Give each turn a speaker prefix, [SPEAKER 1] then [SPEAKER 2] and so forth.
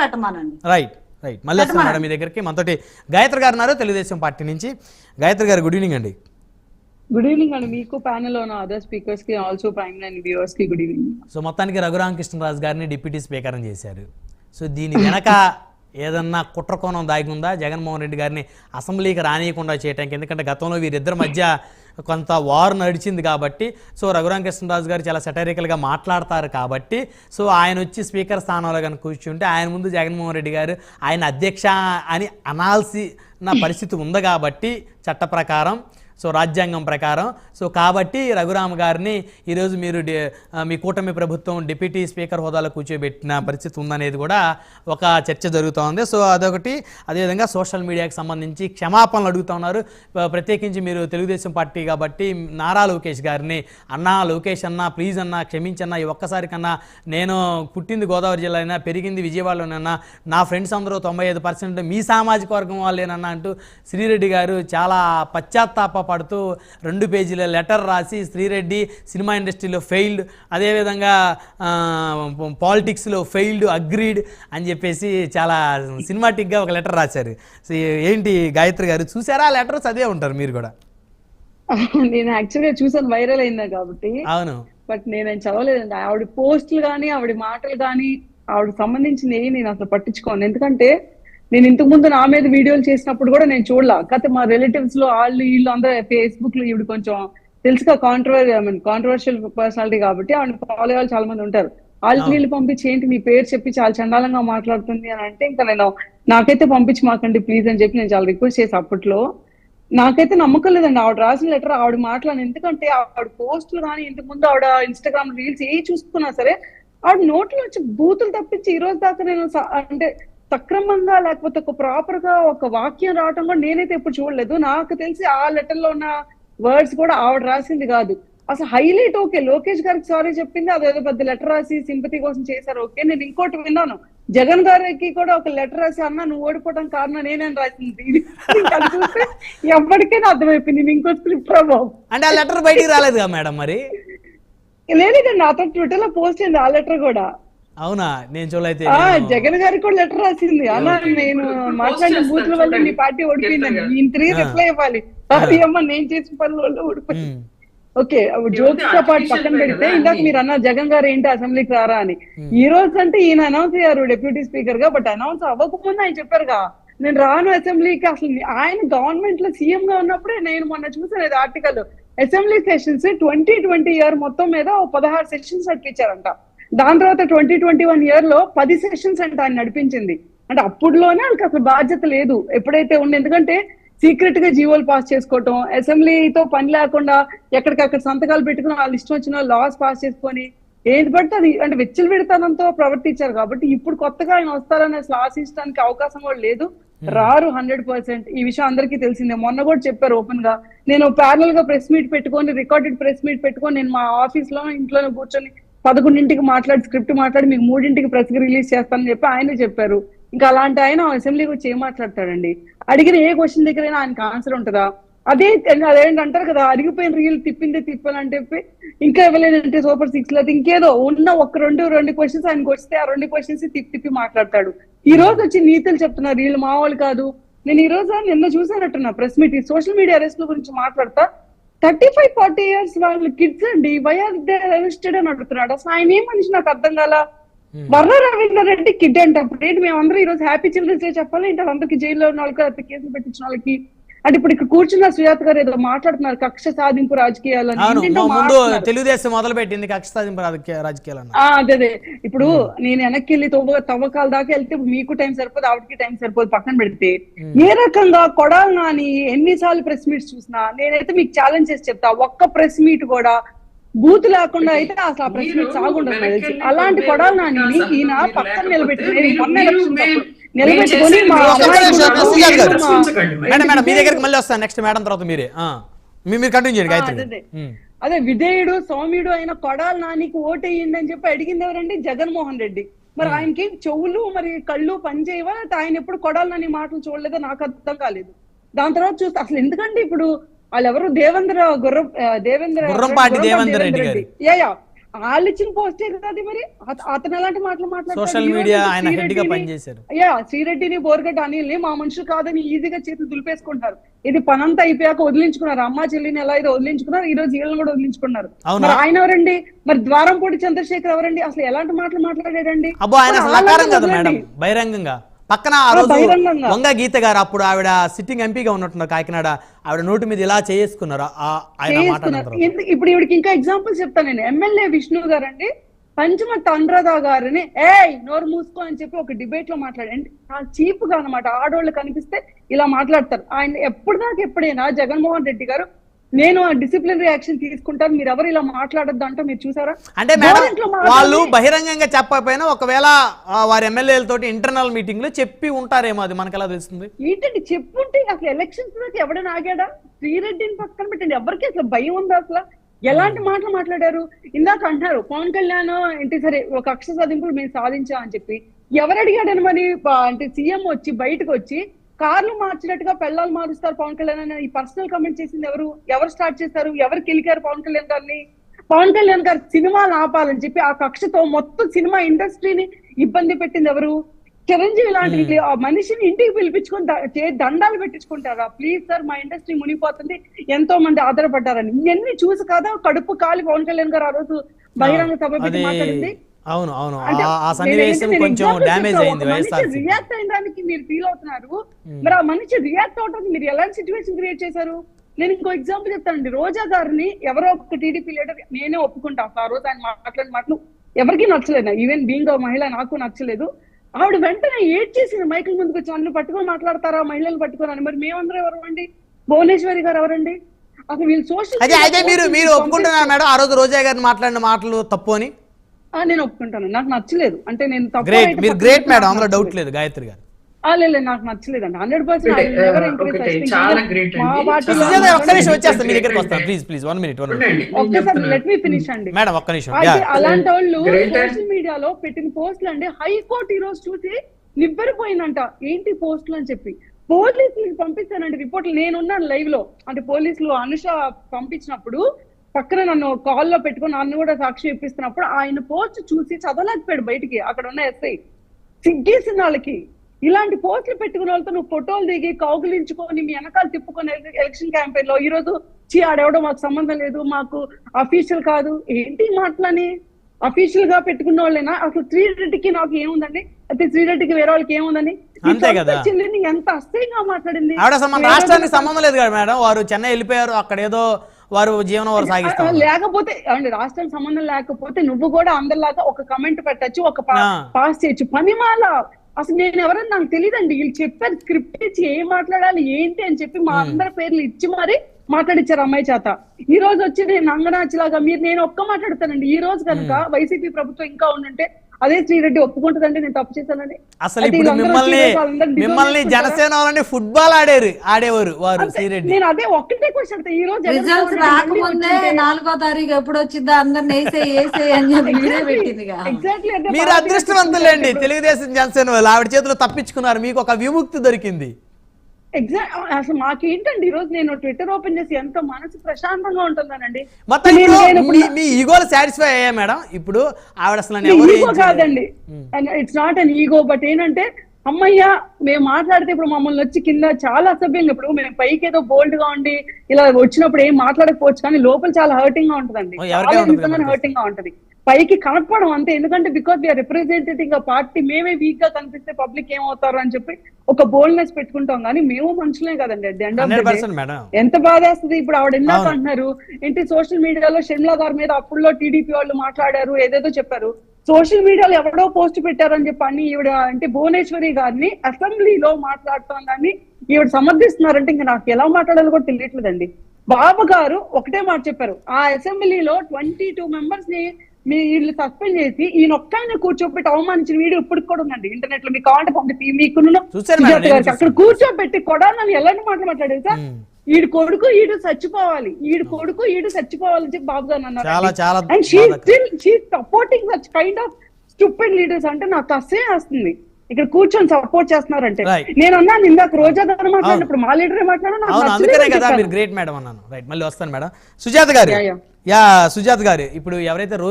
[SPEAKER 1] పెట్టమానండి.
[SPEAKER 2] Right right మళ్ళీ madam మీ దగ్గరికి. మనతోటి గాయత్రి గారు ఉన్నారు తెలుగుదేశం పార్టీ నుంచి. గాయత్రి గారు గుడ్ ఈవినింగ్ అండి.
[SPEAKER 3] గుడ్ ఈవినింగ్ అండి. మీకు ప్యానెల్లో ఉన్న అదర్ స్పీకర్స్కి ఆల్సో ప్రైమ్ లైన్ వ్యూవర్స్కి గుడ్ ఈవినింగ్
[SPEAKER 2] సో మొత్తానికి రఘురామకృష్ణరాజు గారిని డిప్యూటీ స్పీకర్ని చేశారు. సో దీని వెనక ఏదన్నా కుట్రకోణం దాగి ఉందా? జగన్మోహన్ రెడ్డి గారిని అసెంబ్లీకి రానియకుండా చేయడానికి ఎందుకంటే గతంలో వీరిద్దరి మధ్య కొంత వార్ నడిచింది కాబట్టి సో రఘురామకృష్ణరాజు గారు చాలా సెటరికల్గా మాట్లాడతారు కాబట్టి సో ఆయన వచ్చి స్పీకర్ స్థానంలో కనుక కూర్చుంటే ఆయన ముందు జగన్మోహన్ రెడ్డి గారు ఆయన అధ్యక్ష అని అనాల్సిన పరిస్థితి ఉంది కాబట్టి చట్ట ప్రకారం. సో రాజ్యాంగం ప్రకారం. సో కాబట్టి రఘురామ్ గారిని ఈరోజు మీరు మీ కూటమి ప్రభుత్వం డిప్యూటీ స్పీకర్ హోదాలో కూర్చోబెట్టిన పరిస్థితి ఉందనేది కూడా ఒక చర్చ జరుగుతోంది సో అదొకటి. అదేవిధంగా సోషల్ మీడియాకి సంబంధించి క్షమాపణలు అడుగుతా ఉన్నారు. ప్రత్యేకించి మీరు తెలుగుదేశం పార్టీ కాబట్టి నారా లోకేష్ గారిని అన్నా లోకేష్ అన్న ప్లీజ్ అన్న క్షమించన్నా ఈ ఒక్కసారి కన్నా నేను పుట్టింది గోదావరి జిల్లా అయినా పెరిగింది విజయవాడలోనైనా నా ఫ్రెండ్స్ అందరూ తొంభై ఐదు పర్సెంట్ మీ సామాజిక వర్గం వాళ్ళేనన్నా అంటూ శ్రీరెడ్డి గారు చాలా పశ్చాత్తాప పడుతూ రెండు పేజీల లెటర్ రాసి శ్రీరెడ్డి సినిమా ఇండస్ట్రీలో ఫెయిల్డ్ అదేవిధంగా పాలిటిక్స్లో ఫెయిల్డ్ అగ్రీడ్ అని చెప్పేసి చాలా సినిమాటిక్గా ఒక లెటర్ రాశారు. ఏంటి గాయత్రి గారు చూసారా? ఆ లెటర్ చదివే ఉంటారు మీరు కూడా.
[SPEAKER 3] నేను యాక్చువల్గా చూసాను వైరల్ అయిందా కాబట్టి.
[SPEAKER 2] అవును.
[SPEAKER 3] బట్ నేను చదవలేదండి. ఆవిడ పోస్టులు కానీ ఆవిడ మాటలు కానీ ఆవిడ సంబంధించిన ఏవి నేను అసలు పట్టించుకోను. ఎందుకంటే నేను ఇంతకు ముందు నా మీద వీడియోలు చేసినప్పుడు కూడా నేను చూడలా. కాకపోతే మా రిలేటివ్స్లో వాళ్ళు వీళ్ళు అందరూ ఫేస్బుక్లో ఈవిడ కొంచెం తెలుసుగా controver I mean controversial personality కాబట్టి ఆవిడ ఫాలో వాళ్ళు చాలా మంది ఉంటారు. వాళ్ళు వీళ్ళు పంపించి ఏంటి మీ పేరు చెప్పి చాలా చండాలంగా మాట్లాడుతుంది అని అంటే ఇంకా నేను నాకైతే పంపించి మాకండి ప్లీజ్ అని చెప్పి నేను చాలా రిక్వెస్ట్ చేసి అప్పట్లో నాకైతే నమ్మకం లేదండి. ఆవిడ రాసిన లెటర్ ఆవిడ మాట్లాడి ఎందుకంటే ఆవిడ పోస్టులు కానీ ఇంతకు ముందు ఆవిడ ఇన్స్టాగ్రామ్ రీల్స్ ఏ చూసుకున్నా సరే ఆవిడ నోట్లో వచ్చి బూతులు తప్పించి ఈ రోజు దాకా నేను అంటే సక్రమంగా లేకపోతే ఒక ప్రాపర్గా ఒక వాక్యం రావటం కూడా నేనైతే ఎప్పుడు చూడలేదు. నాకు తెలిసి ఆ లెటర్లో ఉన్న వర్డ్స్ కూడా ఆవిడ రాసింది కాదు. అసలు హైలైట్ ఓకే లోకేష్ గారికి సారీ చెప్పింది అదేదో పెద్ద లెటర్ రాసి సింపతి కోసం చేశారు ఓకే నేను ఇంకోటి విన్నాను. జగన్ గారికి కూడా ఒక లెటర్ రాసి అన్న నువ్వు ఓడిపోవడం కారణం నేనేం రాసింది? ఇది చూస్తే ఎవరికైనా అర్థమైపోయింది. నేను ఇంకో స్క్రిప్ట్ రా బాబు.
[SPEAKER 2] అంటే ఆ లెటర్ బయటికి రాలేదుగా మేడం మరి?
[SPEAKER 3] లేదండి నాతో ట్విట్టర్లో పోస్ట్ అయింది ఆ లెటర్ కూడా.
[SPEAKER 2] అవునా? నేను చూడలేదు
[SPEAKER 3] ఆ జగన్ గారికి కూడా లెటర్ రాసింది. అలా నేను మాట్లాడిన బూతుల వల్ల నీ పార్టీ ఓడిపోయిందని. ఈయన త్రీ రిప్లై ఇవ్వాలి. అది. అమ్మ నేను చేసిన పనుల వల్ల ఓడిపోయింది. ఓకే జోక్స్తో పాటు పక్కన పెడితే ఇందాక మీరు అన్న జగన్ గారు ఏంటి అసెంబ్లీకి రారా అని. ఈ రోజు అంటే ఈయన అనౌన్స్ అయ్యారు డిప్యూటీ స్పీకర్గా బట్ అనౌన్స్ అవ్వకముందు ఆయన చెప్పారుగా నేను రాను అసెంబ్లీకి అసలు ఆయన గవర్నమెంట్లో సీఎం గా ఉన్నప్పుడే నేను మొన్న చూసాను ఇది article assembly sessions twenty twenty year మొత్తం మీద ఓ పదహారు సెషన్స్ నడిపించారంట దాని తర్వాత ట్వంటీ ట్వంటీ వన్ ఇయర్లో పది సెషన్స్ అంటే ఆయన నడిపించింది. అంటే అప్పుడులోనే వాళ్ళకి అసలు బాధ్యత లేదు. ఎప్పుడైతే ఉండి ఎందుకంటే సీక్రెట్గా జీవోలు పాస్ చేసుకోవటం అసెంబ్లీతో పని లేకుండా ఎక్కడికక్కడ సంతకాలు పెట్టుకుని వాళ్ళు ఇష్టం వచ్చిన లాస్ పాస్ చేసుకొని ఏది పడితే అది అంటే వెచ్చలు విడతనంతో ప్రవర్తించారు కాబట్టి ఇప్పుడు కొత్తగా ఆయన వస్తారని అసలు ఆశించడానికి అవకాశం కూడా లేదు. రారు హండ్రెడ్ పర్సెంట్ ఈ విషయం అందరికీ తెలిసిందే. మొన్న కూడా చెప్పారు ఓపెన్గా. నేను ప్యారల్గా ప్రెస్ మీట్ పెట్టుకొని రికార్డెడ్ ప్రెస్ మీట్ పెట్టుకొని నేను మా ఆఫీస్లో ఇంట్లోనే కూర్చొని పదకొండింటికి మాట్లాడి స్క్రిప్ట్ మాట్లాడి మీకు మూడింటికి ప్రెస్ రిలీజ్ చేస్తానని చెప్పి ఆయనే చెప్పారు. ఇంకా అలాంటి ఆయన అసెంబ్లీకి వచ్చి ఏం మాట్లాడతాడండి? అడిగిన ఏ క్వశ్చన్ దగ్గరైనా ఆయనకి ఆన్సర్ ఉంటుందా? అదే అదేంటి అంటారు కదా అరిగిపోయిన రీల్ తిప్పిందే తిప్పాలని చెప్పి ఇంకా ఇవ్వలేదంటే సూపర్ సిక్స్ లేదు ఇంకేదో ఉన్న ఒక రెండు రెండు క్వశ్చన్స్ ఆయనకు వస్తే ఆ రెండు క్వశ్చన్స్ తిప్పి తిప్పి మాట్లాడతాడు. ఈ రోజు వచ్చి నీతులు చెప్తున్నారు వీళ్ళు వాళ్ళు కాదు. నేను ఈ రోజు నిన్న చూసానట్టున్నా press meet social media arrest గురించి మాట్లాడతా. థర్టీ ఫైవ్ ఫార్టీ ఇయర్స్ వాళ్ళు కిడ్స్ అండి. వైఆర్ అరెస్టెడ్ అని అడుగుతున్నాడు. అసలు ఆయన ఏం మనిషి? నాకు అర్థం కాల. వర్ర రవీంద్ర రెడ్డి కిడ్ అంటే. అప్పుడు ఏంటి? మేమందరం ఈ రోజు హ్యాపీ చిల్డ్రన్స్ డే చెప్పాలి? ఏంటి? వాళ్ళందరికీ జైల్లో ఉన్న వాళ్ళకి కేసులు పెట్టించిన వాళ్ళకి అంటే ఇప్పుడు ఇక్కడ కూర్చున్న సుజాత గారు ఏదో మాట్లాడుతున్నారు కక్ష సాధింపు రాజకీయాలు
[SPEAKER 2] ముందు. తెలుగుదేశం మొదలు పెట్టింది కక్ష సాధింపు రాజకీయ- రాజకీయాలన్న.
[SPEAKER 3] ఆ, అదే అదే. ఇప్పుడు నేను వెనక్కి వెళ్ళి తవ్వ తవ్వకాల దాకా వెళ్తే మీకు టైం సరిపోదు ఆవిడకి టైం సరిపోదు పక్కన పెడితే. ఏ రకంగా కొడాలి నాని ఎన్నిసార్లు ప్రెస్ మీట్స్ చూసినా నేనైతే మీకు ఛాలెంజ్ చేసి చెప్తా ఒక్క ప్రెస్ మీట్ కూడా బూత్ లేకుండా అయితే అసలు ఆ ప్రెస్ మీట్ సాగుండదు అలాంటి కొడాలి నాని ఈయన పక్కన నిలబెట్టి నేను మొన్న నిలబెట్టుకొని మా
[SPEAKER 2] ఒక్క
[SPEAKER 3] అమ్మాయి
[SPEAKER 2] నిమిషం,
[SPEAKER 3] కూడా
[SPEAKER 2] సుజాత గారు.
[SPEAKER 3] మా-
[SPEAKER 2] మేడం. మేడం మీ దగ్గరికి మళ్ళీ వస్తాను నెక్స్ట్ మేడం తర్వాత మీరే. ఆ. మీ- మీరు కంటిన్యూ చేయండి గాయత్రి
[SPEAKER 3] అదే, విధేయుడు సౌమ్యుడు అయిన కొడాలి నానికి ఓటేయండి అని చెప్పి అడిగింది ఎవరండి? జగన్మోహన్ రెడ్డి. మరి ఆయనకి చెవులు మరి కళ్ళు పనిచేయవా? ఆయన ఎప్పుడు కొడాలి నాని మాటలు చూడలేదో నాకు అర్థం కాలేదు. దాని తర్వాత చూస్తే అసలు ఎందుకంటే ఇప్పుడు? వాళ్ళు ఎవరు దేవేంద్ర గుర్ర దేవేంద్ర
[SPEAKER 2] రెడ్డి
[SPEAKER 3] యా. వాళ్ళు ఇచ్చిన పోస్టే కదా అది మరి? అత- అతను ఎలాంటి మాటలు?
[SPEAKER 2] సోషల్ మీడియా ఆయన హెడ్గా
[SPEAKER 3] శ్రీరెడ్డిని-
[SPEAKER 2] పనిచేశారు.
[SPEAKER 3] అయ్యా శ్రీరెడ్డిని బోర్గట్ అనిల్ని మా మనుషులు కాదని ఈజీగా చేతులు దులిపేసుకుంటారు. ఇది పనంతా అయిపోయాక వదిలించుకున్నారు. అమ్మా చెల్లిని ఎలా అయితే వదిలించుకున్నారు? ఈ రోజు వీళ్ళని కూడా వదిలించుకున్నారు? మరి ఆయన ఎవరండి? మరి ద్వారంపూడి చంద్రశేఖర్ ఎవరండి? అసలు ఎలాంటి మాటలు మాట్లాడాడండి.
[SPEAKER 2] బహిరంగంగా. పక్కన ఆ రోజు. వంగ గీత గారు అప్పుడు ఆవిడ సిట్టింగ్ ఎంపీగా ఉన్నట్టున్నారు కాకినాడ. ఆవిడ నోటి మీద ఇలా చేసుకున్నారు
[SPEAKER 3] ఇప్పుడు ఇవిడికి ఇంకా ఎగ్జాంపుల్ చెప్తాను నేను. ఎమ్మెల్యే విష్ణు గారండి పంచమత అనురాధ గారిని ఏయ్ నోరు మూసుకో అని చెప్పి ఒక డిబేట్లో మాట్లాడండి చాలా చీప్గా అనమాట ఆడోళ్ళు కనిపిస్తే ఇలా మాట్లాడతారు. ఆయన ఎప్పుడు దాకా ఎప్పుడైనా జగన్మోహన్ రెడ్డి గారు నేను డిసిప్లినరీ యాక్షన్ తీసుకుంటాను. మీరు ఎవరు ఇలా మాట్లాడొద్దు అంటే మీరు చూసారా?
[SPEAKER 2] అంటే మేడం వాళ్ళు బహిరంగంగా చెప్పకపోయినా ఒకవేళ ఆ, వారి ఎమ్మెల్యేలతోటి ఇంటర్నల్ మీటింగ్లో చెప్పి ఉంటారేమో అది మనకు ఎలా తెలుస్తుంది?
[SPEAKER 3] ఏంటండి చెప్పుంటే అసలు ఎలక్షన్స్ దాకా ఎవడైనా ఆగాడా? శ్రీరెడ్డిని పక్కన పెట్టండి. ఎవరికి అసలు భయం ఉందా అసలు? ఎలాంటి మాటలు మాట్లాడారు? ఇందాక అంటున్నారు పవన్ కళ్యాణ్ ఏంటి సరే ఒక అక్ష సాధింపులు మేము సాధించాం అని చెప్పి. ఎవరు అడిగాడని మరి? అంటే సీఎం వచ్చి బయటకు వచ్చి కార్లు మార్చినట్టుగా పెళ్ళాలు మారుస్తారు పవన్ కళ్యాణ్ అని ఈ పర్సనల్ కమెంట్ చేసింది ఎవరు? ఎవరు స్టార్ట్ చేశారు? ఎవరు కెలికారు పవన్ కళ్యాణ్ గారిని? పవన్ కళ్యాణ్ గారు సినిమాలు ఆపాలని చెప్పి ఆ కక్షతో మొత్తం సినిమా ఇండస్ట్రీని ఇబ్బంది పెట్టింది ఎవరు? చిరంజీవి లాంటి ఆ మనిషిని ఇంటికి పిలిపించుకొని దండాలు పెట్టించుకుంటారా? ప్లీజ్ సార్ మా ఇండస్ట్రీ మునిగిపోతుంది. ఎంతో మంది ఆధారపడ్డారని. ఇవన్నీ చూసి కదా కడుపు కాలి పవన్ కళ్యాణ్ గారు ఆ రోజు బహిరంగ సభ మాట్లాడింది.
[SPEAKER 2] అవును అవును. ఆ- సన్నివేశం కొంచెం డ్యామేజ్ అయింది వైఎస్ఆర్
[SPEAKER 3] రియాక్ట్ అయిన దానికి మీరు ఫీల్ అవుతున్నారు. మరి ఆ మనిషి రియాక్ట్ అవడానికి మీరు ఎలాంటి సిచ్యువేషన్ క్రియేట్ చేశారు? నేను ఇంకో ఎగ్జాంపుల్ చెప్తానండి. రోజా గారిని ఎవరో ఒక టీడీపీ లీడర్ నేనే ఒప్పుకుంటా. ఆ రోజు ఆయన మాట్లాడిన మాటలు ఎవరికి నచ్చలేదు? ఈవెన్ బీయింగ్ మహిళ నాకు నచ్చలేదు. ఆవిడ వెంటనే ఏడ్ చేసింది మైకుల ముందుకు వచ్చి నన్ను పట్టుకొని మాట్లాడతారా? మహిళలు పట్టుకొని అని. మరి మేమందరం ఎవరు అండి భువనేశ్వరి గారు ఎవరండి? అసలు వీళ్ళు సోషల్
[SPEAKER 2] అదే అయితే మీరు మీరు ఒప్పుకుంటున్నారు మేడం? ఆ రోజు రోజా గారిని మాట్లాడిన మాటలు తప్పు అని?
[SPEAKER 3] నేను ఒప్పుకుంటాను. నాకు నచ్చలేదు. అంటే నేను
[SPEAKER 2] గ్రేట్ మీరు గ్రేట్ మేడం అందులో డౌట్
[SPEAKER 3] నచ్చలేదు.
[SPEAKER 2] లేదు. గాయత్రి గారు.
[SPEAKER 3] ఆ, లేదు నాకు హండ్రెడ్ మా
[SPEAKER 1] అండి.
[SPEAKER 2] వచ్చేస్తాను మీ దగ్గరికి వస్తాను. ప్లీజ్ ప్లీజ్ వన్ మినిట్
[SPEAKER 3] ఒక్కసారి. లెట్ మీ ఫినిష్ అండి.
[SPEAKER 2] మేడం ఒక్క నిమిషం.
[SPEAKER 3] అయితే
[SPEAKER 2] యా
[SPEAKER 3] అలాంటి వాళ్ళు. సోషల్ మీడియాలో పెట్టిన పోస్టులు అండి హైకోర్టు ఈ రోజు చూసి నిబ్బరిపోయిందంట. ఏంటి పోస్టులు అని చెప్పి. పోలీసులకు పంపిస్తానండి రిపోర్ట్లు. నేనున్నాను లైవ్లో అంటే పోలీసులు అనుష పంపించినప్పుడు పక్కన నన్ను కాల్లో పెట్టుకొని నన్ను కూడా సాక్షి ఇప్పిస్తున్నప్పుడు ఆయన పోస్ట్ చూసి చదవలేకపోయాడు బయటికి. అక్కడ ఉన్న ఎస్ఐ సిగ్గేసింది వాళ్ళకి. ఇలాంటి పోస్టులు పెట్టుకున్న వాళ్ళతో నువ్వు ఫోటోలు దిగి కౌగులించుకొని మీ వెనకాల తిప్పుకొని ఎలక్షన్ క్యాంపెయిన్లో ఈ రోజు చీ ఆడెవడో మాకు సంబంధం లేదు మాకు అఫీషియల్ కాదు. ఏంటి మాటలని? అఫీషియల్గా పెట్టుకున్న వాళ్ళేనా? అసలు శ్రీరెడ్డికి నాకు ఏముందని అయితే శ్రీరెడ్డికి వేరే వాళ్ళకి ఏముందని
[SPEAKER 2] అంతే కదా.
[SPEAKER 3] చెల్లిని ఎంత అసహ్యంగా మాట్లాడింది?
[SPEAKER 2] ఆవిడ అసలు మన
[SPEAKER 3] వేరే
[SPEAKER 2] రాష్ట్రానికి సంబంధం లేదు కదా మేడం. వారు చెన్నై వెళ్ళిపోయారు. అక్కడ ఏదో వారు జీవనం సాగిస్తారు
[SPEAKER 3] లేకపోతే అంటే రాష్ట్రం సంబంధం లేకపోతే నువ్వు కూడా అందరిలాగా ఒక కమెంట్ పెట్టచ్చు ఒక. పాస్ చేయొచ్చు. పనిమాల అసలు నేను ఎవరని నాకు తెలియదండి వీళ్ళు చెప్పారు స్క్రిప్ట్ ఇచ్చి ఏం మాట్లాడాలి ఏంటి అని చెప్పి మా అందరి పేర్లు ఇచ్చి మరి మాట్లాడించారు అమ్మాయి చేత. ఈ రోజు వచ్చి నేను అంగనాచిలాగా మీరు నేను ఒక్క మాట్లాడతానండి. ఈ రోజు కనుక వైసీపీ ప్రభుత్వం ఇంకా ఉండుంటే అదే శ్రీరెడ్డి ఒప్పుకుంటుందండి నేను తప్పు చేశానని.
[SPEAKER 2] అసలు ఇప్పుడు మిమ్మల్ని మిమ్మల్ని? జనసేన వాళ్ళని ఫుట్బాల్ ఆడారు ఆడేవారు వారు శ్రీరెడ్డి.
[SPEAKER 3] నేను అదే ఒక్కటే క్వశ్చన్ ఈ రోజు
[SPEAKER 4] రిజల్ట్స్ రాకముందే నాలుగో తారీఖు ఎప్పుడు వచ్చిందా అందరిని వేసే వేసే అని చెప్పి
[SPEAKER 3] ఎగ్జాక్ట్లీ అంటే
[SPEAKER 2] మీరు అదృష్టవంతులేండి తెలుగుదేశం జనసేన వాళ్ళు ఆవిడ చేతిలో తప్పించుకున్నారు మీకు ఒక విముక్తి దొరికింది.
[SPEAKER 3] ఎగ్జాక్ట్ అసలు మాకేంటండి ఈ రోజు నేను ట్విట్టర్ ఓపెన్ చేసి ఎంత మనసు ప్రశాంతంగా ఉంటుందానండి
[SPEAKER 2] మీ- ఈగోలు సాటిస్ఫై అయ్యా మేడం? ఇప్పుడు ఆవిడ అసలు
[SPEAKER 3] ఈగో. కాదండి. It's not an ego but ఏంటంటే అమ్మయ్య మేము మాట్లాడితే ఇప్పుడు మమ్మల్ని వచ్చి కింద చాలా అసభ్యంగా ఇప్పుడు మేము పైకి ఏదో బోల్డ్గా ఉండి ఇలా వచ్చినప్పుడు ఏం మాట్లాడకపోవచ్చు కానీ లోపల చాలా హర్టింగ్గా ఉంటుందండి.
[SPEAKER 2] హర్టింగ్గా ఉంటది.
[SPEAKER 3] పైకి కనపడడం అంతే. ఎందుకంటే బికాస్ వీఆర్ రిప్రజెంటేటింగ్ ఆ పార్టీ మేమే వీక్గా కనిపిస్తే పబ్లిక్ ఏమవుతారు అని చెప్పి ఒక బోల్డ్నెస్ పెట్టుకుంటాం. కానీ మేము మనుషులే కదండి day.
[SPEAKER 2] Percent madam.
[SPEAKER 3] ఎంత బాధేస్తుంది ఇప్పుడు ఆవిడ
[SPEAKER 2] అవును.
[SPEAKER 3] అంటున్నారు ఏంటి సోషల్ మీడియాలో షర్మిలా గారి మీద అప్పుడులో టీడీపీ వాళ్ళు మాట్లాడారు ఏదేదో చెప్పారు. సోషల్ మీడియాలో ఎవడో పోస్ట్ పెట్టారని చెప్పి అని ఈవిడ అంటే భువనేశ్వరి గారిని అసెంబ్లీలో మాట్లాడుతోందని ఈవిడ సమర్థిస్తున్నారంటే ఇంకా నాకు ఎలా మాట్లాడాలో కూడా తెలియట్లేదండి. బాబు గారు ఒకటే మాట చెప్పారు. ఆ అసెంబ్లీలో ట్వంటీ టూ మెంబర్స్ని మీ వీళ్ళు సస్పెండ్ చేసి ఈయన ఒక్కఆయన కూర్చోబెట్టి అవమానించిన వీడియో ఇప్పటికి కూడా ఉందండి. ఇంటర్నెట్లో మీకు కావాలంటే పంపిస్తే మీకు అక్కడ. కూర్చోబెట్టి కొడాలని ఎలాంటి మాటలు మాట్లాడారు సార్. ఈడు కొడుకు ఈడు చచ్చిపోవాలి. ఈడు కొడుకు ఈడు చచ్చిపోవాలని చెప్పి బాబు గారు అన్నారు
[SPEAKER 2] చాలా చాలా
[SPEAKER 3] and she. Still she supporting such kind of stupid leaders అంటే నాకు అసే వస్తుంది. ఇక్కడ కూర్చొని సపోర్ట్ చేస్తున్నారంటే. నేను అన్నాను ఇందాక రోజా గారు మాట్లాడినప్పుడు మా లీడరే మాట్లాడినా
[SPEAKER 2] గ్రేట్ మేడం అన్నాను. రైట్ మళ్ళీ వస్తాను మేడం. సుజాత గారు. యా సుజాత గారు ఇప్పుడు ఎవరైతే రోజు